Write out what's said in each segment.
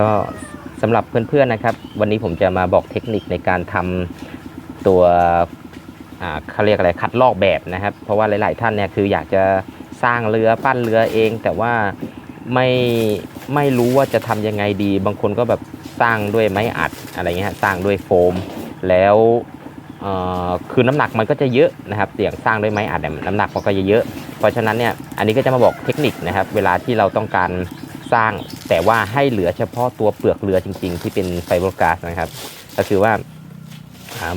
ก็สำหรับเพื่อนๆนะครับ วันนี้ผมจะมาบอกเทคนิคในการทำตัวเขาเรียกอะไรคัดลอกแบบนะครับ เพราะว่าหลาย ๆ ท่านเนี่ยคืออยากจะสร้างเรือปั้นเรือเอง แต่ว่าไม่ไม่รู้ว่าจะทำยังไงดี บางคนก็แบบสร้างด้วยไม้อัดอะไรเงี้ยสร้างด้วยโฟม แล้วคือน้ำหนักมันก็จะเยอะนะครับอย่างสร้างด้วยไม้อัดเนี่ยน้ำหนักมันก็จะเยอะ เพราะฉะนั้นเนี่ยอันนี้ก็จะมาบอกเทคนิคนะครับ เวลาที่เราต้องการ สร้าง แต่ว่าให้เหลือเฉพาะตัวเปลือกเรือจริง ๆ ที่เป็นไฟเบอร์กลาสนะครับ ก็คือว่า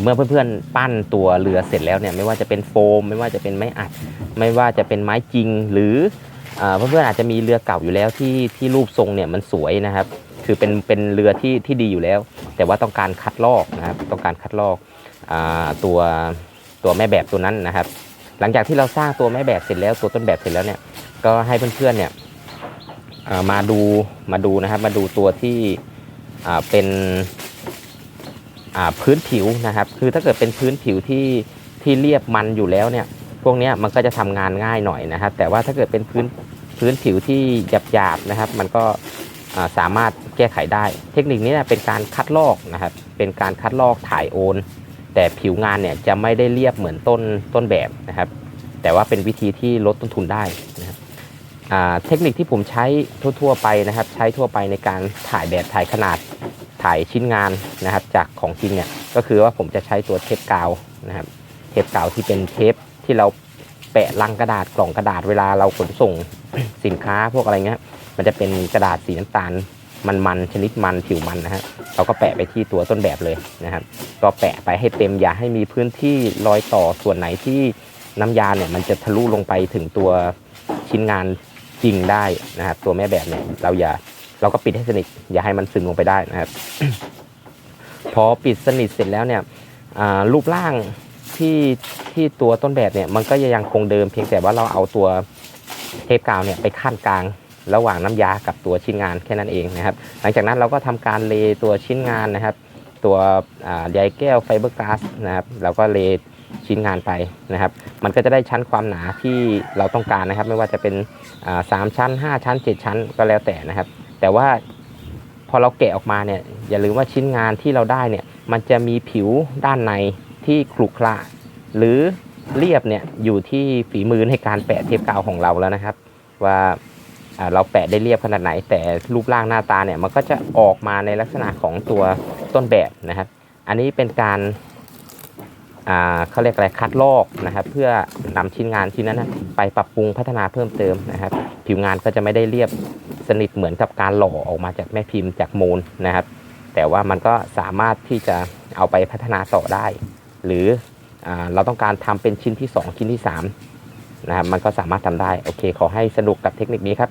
เมื่อเพื่อนๆปั้นตัวเรือเสร็จแล้วเนี่ยไม่ว่าจะเป็นโฟม ไม่ว่าจะเป็นไม้อัด ไม่ว่าจะเป็นไม้จริง หรืออเพื่อนๆอาจจะมีเรือเก่าอยู่แล้วที่ที่รูปทรงเนี่ยมันสวยนะครับ คือเป็นเป็นเรือที่ที่ดีอยู่แล้ว แต่ว่าต้องการคัดลอกนะครับต้องการคัดลอกอตัวตัวแม่แบบตัวนั้นนะครับ หลังจากที่เราสร้างตัวแม่แบบเสร็จแล้วตัวต้นแบบเสร็จแล้วเนี่ยก็ให้เพื่อนๆเนี่ย มาดูมาดูนะครับ มาดูตัวที่เป็นพื้นผิวนะครับ คือถ้าเกิดเป็นพื้นผิวที่ที่เรียบมันอยู่แล้วเนี่ย พวกนี้มันก็จะทำงานง่ายหน่อยนะครับ แต่ว่าถ้าเกิดเป็นพื้นพื้นผิวที่หยาบๆนะครับ มันก็สามารถแก้ไขได้ เทคนิคนี้เนี่ยเป็นการคัดลอกนะครับ เป็นการคัดลอกถ่ายโอน แต่ผิวงานเนี่ยจะไม่ได้เรียบเหมือนต้นต้นแบบนะครับ แต่ว่าเป็นวิธีที่ลดต้นทุนได้นะครับ เทคนิคที่ผมใช้ทั่วๆไปนะครับ ใช้ทั่วไปในการถ่ายแบบถ่ายขนาดถ่ายชิ้นงานนะครับ จากของจริงเนี่ยก็คือว่าผมจะใช้ตัวเทปกาวนะครับ เทปกาวที่เป็นเทปที่เราแปะลังกระดาษกล่องกระดาษเวลาเราขนส่งสินค้าพวกอะไรเงี้ย มันจะเป็นกระดาษสีน้ำตาลมันๆชนิดมันผิวมันนะฮะเราก็แปะไปที่ตัวต้นแบบเลยนะครับ ก็แปะไปให้เต็มอย่าให้มีพื้นที่รอยต่อส่วนไหนที่น้ำยาเนี่ยมันจะทะลุลงไปถึงตัวชิ้นงาน จริงได้นะครับ ตัวแม่แบบเนี่ยเราอย่าเราก็ปิดให้สนิท อย่าให้มันซึมลงไปได้นะครับ พอปิดสนิทเสร็จแล้วเนี่ยรูปร่างที่ที่ตัวต้นแบบเนี่ยมันก็ยังคงเดิมเพียงแต่ว่าเราเอาตัวเทปกาวเนี่ยไปขั้นกลางระหว่างน้ำยากับตัวชิ้นงานแค่นั้นเองนะครับ หลังจากนั้นเราก็ทำการเลตัวชิ้นงานนะครับ ตัวใยแก้วไฟเบอร์กลาสนะครับเราก็เลชิ้นงานไปนะครับ มันก็จะได้ชั้นความหนาที่เราต้องการนะครับ ไม่ว่าจะเป็นสามชั้น 5 ชั้น 7 ชั้นก็แล้วแต่นะครับ แต่ว่าพอเราแกะออกมาเนี่ยอย่าลืมว่าชิ้นงานที่เราได้เนี่ยมันจะมีผิวด้านในที่ขรุขระหรือเรียบเนี่ยอยู่ที่ฝีมือในการแปะเทปกาวของเราแล้วนะครับ ว่า เราแปะได้เรียบขนาดไหน แต่รูปร่างหน้าตาเนี่ยมันก็จะออกมาในลักษณะของตัวต้นแบบนะครับ อันนี้เป็นการเขาเรียกอะไรคัดลอกนะครับ เพื่อนำชิ้นงานชิ้นนั้นนะไปปรับปรุงพัฒนาเพิ่มเติมนะครับ ผิวงานก็จะไม่ได้เรียบสนิทเหมือนกับการหล่อออกมาจากแม่พิมพ์จากโมลนะครับ แต่ว่ามันก็สามารถที่จะเอาไปพัฒนาต่อได้ หรืออเราต้องการทำเป็นชิ้นที่ 2 ชิ้นที่3นะครับมันก็สามารถทำได้ โอเค ขอให้สนุกกับเทคนิคนี้ครับ